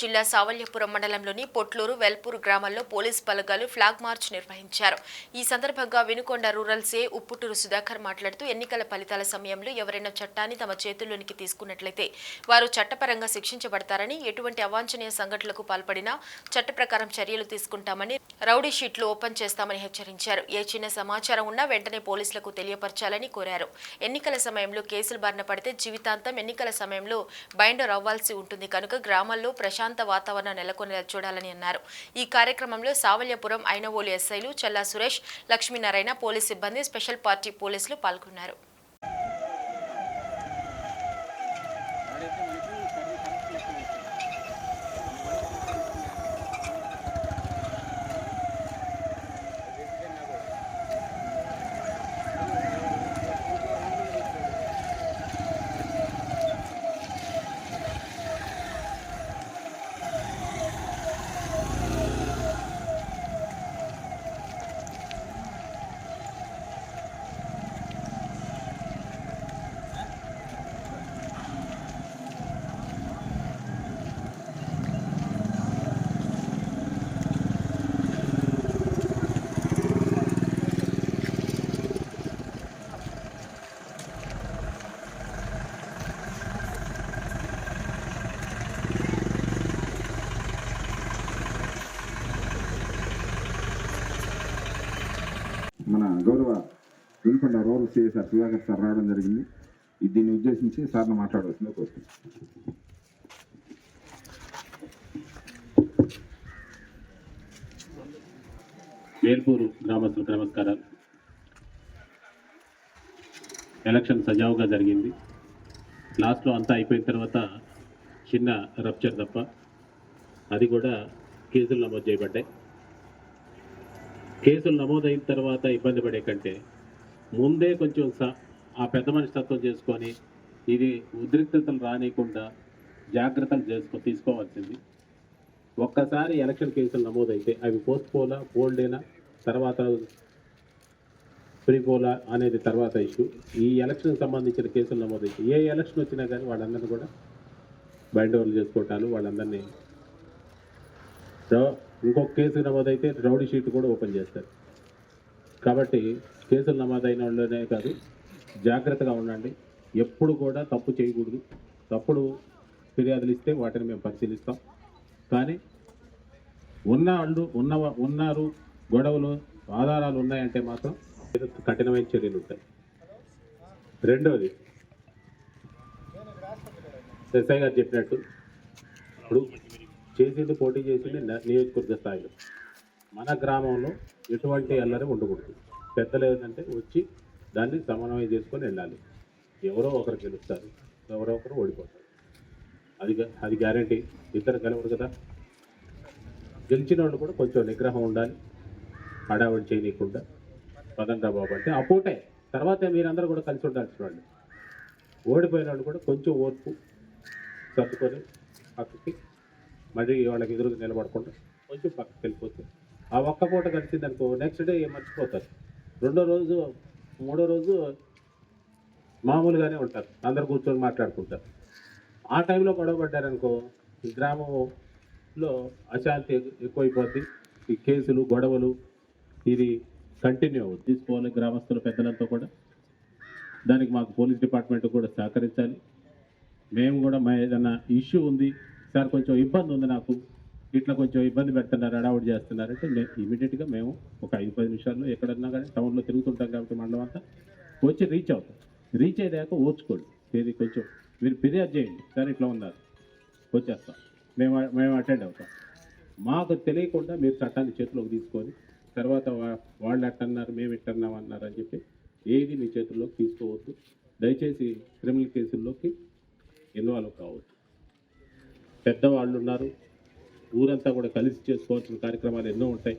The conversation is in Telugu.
జిల్లా సావల్యపురం మండలంలోని పొట్లూరు వెల్పూరు గ్రామాల్లో పోలీస్ బలగాలు ఫ్లాగ్ మార్చ్ నిర్వహించారు. ఈ సందర్భంగా వినుకొండ రూరల్ సే ఉప్పుటూరు సుధాకర్ మాట్లాడుతూ ఎన్నికల ఫలితాల సమయంలో ఎవరైనా చట్టాన్ని తమ చేతుల్లోనికి తీసుకున్నట్లయితే వారు చట్టపరంగా శిక్షించబడతారని ఎటువంటి అవాంఛనీయ సంఘటనలకు పాల్పడినా చట్ట ప్రకారం చర్యలు తీసుకుంటామని రౌడీ షీట్లు ఓపెన్ చేస్తామని హెచ్చరించారు. ఏ చిన్న సమాచారం ఉన్నా వెంటనే పోలీసులకు తెలియపరచాలని కోరారు. ఎన్నికల సమయంలో కేసులు బారిన పడితే జీవితాంతం ఎన్నికల సమయంలో బైండర్ అవ్వాల్సి ఉంటుంది. కనుక గ్రామాల్లో ప్రశాంత వాతావరణం నెలకొనేలా చూడాలని అన్నారు. ఈ కార్యక్రమంలో సావల్యపురం ఐనవోలు ఎస్ఐలు చల్లా సురేష్ లక్ష్మీనారాయణ పోలీస్ సిబ్బంది స్పెషల్ పార్టీ పోలీసులు పాల్గొన్నారు మన గౌరవ Vinukonda road CSR Sudhakar sir రావడం జరిగింది. దీన్ని ఉద్దేశించి సార్ని మాట్లాడవలసింది కోరుతున్నాను వేల్పూరు గ్రామస్తులకు నమస్కారాలు. ఎలక్షన్ సజావుగా జరిగింది. లాస్ట్లో అంతా అయిపోయిన తర్వాత చిన్న రప్చర్ తప్ప అది కూడా కేసులు నమోదు చేయబడ్డాయి. కేసులు నమోదైన తర్వాత ఇబ్బంది పడే కంటే ముందే కొంచెం స- ఆ పెద్ద మనిషి తత్వం చేసుకొని ఇది ఉద్రిక్తతలు రానియకుండా జాగ్రత్తలు చేసుకో తీసుకోవాల్సింది. ఒక్కసారి ఎలక్షన్ కేసులు నమోదైతే అవి పోస్ట్ పోలా పోల్డేనా తర్వాత ప్రీపోలా అనేది తర్వాత ఇష్యూ. ఈ ఎలక్షన్కి సంబంధించిన కేసులు నమోదైతే ఏ ఎలక్షన్ వచ్చినా కానీ వాళ్ళందరినీ కూడా బైండ్ ఓవర్లు చేసుకోవటాలు వాళ్ళందరినీ సో ఇంకొక కేసు నమోదైతే రౌడీ షీట్ కూడా ఓపెన్ చేస్తారు. కాబట్టి కేసులు నమోదైన వాళ్ళనే కాదు జాగ్రత్తగా ఉండండి. ఎప్పుడు కూడా తప్పు చేయకూడదు. తప్పుడు ఫిర్యాదులు ఇస్తే వాటిని మేము పరిశీలిస్తాం. కానీ ఉన్న వాళ్ళు ఉన్న ఉన్నారు గొడవలు ఆధారాలు ఉన్నాయంటే మాత్రం కఠినమైన చర్యలు ఉంటాయి. రెండవది ఎస్ఐ గారు చెప్పినట్టు ఇప్పుడు చేసింది పోటీ చేసింది నియోజకవర్గ స్థాయిలో. మన గ్రామంలో ఎటువంటి అల్లరి ఉండకూడదు. పెద్దలు ఏంటంటే వచ్చి దాన్ని సమన్వయం చేసుకొని వెళ్ళాలి. ఎవరో ఒకరు గెలుస్తారు ఎవరో ఒకరు ఓడిపోతారు. అది అది గ్యారంటీ. ఇద్దరు గెలవరు కదా. గెలిచిన వాళ్ళు కూడా కొంచెం నిగ్రహం ఉండాలి. హడావిడి చేయనీయకుండా. పదండ్రా బాబు అంటే ఆ తర్వాత మీరందరూ కూడా కలిసి ఉండాల్సిన వాళ్ళు. ఓడిపోయిన వాళ్ళు కూడా కొంచెం ఓర్పు సర్దుకొని అక్కడికి మళ్ళీ వాళ్ళకి ఎదురుగా నిలబడకుండా కొంచెం పక్కకి వెళ్ళిపోతే ఆ ఒక్క పూట కలిసింది అనుకో నెక్స్ట్ డే మర్చిపోతారు? రెండో రోజు మూడో రోజు మామూలుగానే ఉంటారు. అందరు కూర్చొని మాట్లాడుకుంటారు. ఆ టైంలో గొడవ పడ్డారనుకో ఈ గ్రామంలో అశాంతి ఎక్కువైపోద్ది. ఈ కేసులు గొడవలు ఇది కంటిన్యూ అవుతుంది తీసుకోవాలి గ్రామస్తుల పెద్దలంతా కూడా. దానికి మాకు పోలీస్ డిపార్ట్మెంట్ కూడా సహకరించాలి. మేము కూడా మా ఏదైనా ఇష్యూ ఉంది సార్ కొంచెం ఇబ్బంది ఉంది నాకు. ఇట్లా కొంచెం ఇబ్బంది పెడుతున్నారు అడావుడు చేస్తున్నారంటే ఇమీడియట్గా మేము ఒక ఐదు పది నిమిషాల్లో ఎక్కడన్నా కానీ టౌన్లో తిరుగుతుంటాం కాబట్టి మండలం అంతా వచ్చి రీచ్ అవుతాం. రీచ్ అయ్యాక ఓర్చుకోండి. ఇది కొంచెం మీరు ఫిర్యాదు చేయండి. సార్ ఇట్లా ఉన్నారు. వచ్చేస్తాం. మేము మేము అటెండ్ అవుతాం. మాకు తెలియకుండా మీరు చట్టాన్ని చేతిలోకి తీసుకొని తర్వాత వా- వాళ్ళు ఎట్టన్నారు మేము ఇట్టన్నాం అన్నారు అని చెప్పి ఏది మీ చేతుల్లోకి తీసుకోవద్దు. దయచేసి క్రిమినల్ కేసుల్లోకి ఇన్వాల్వ్ కావద్దు. పెద్దవాళ్ళు ఉన్నారు. ఊరంతా కూడా కలిసి చేసుకోవాల్సిన కార్యక్రమాలు ఎన్నో ఉంటాయి.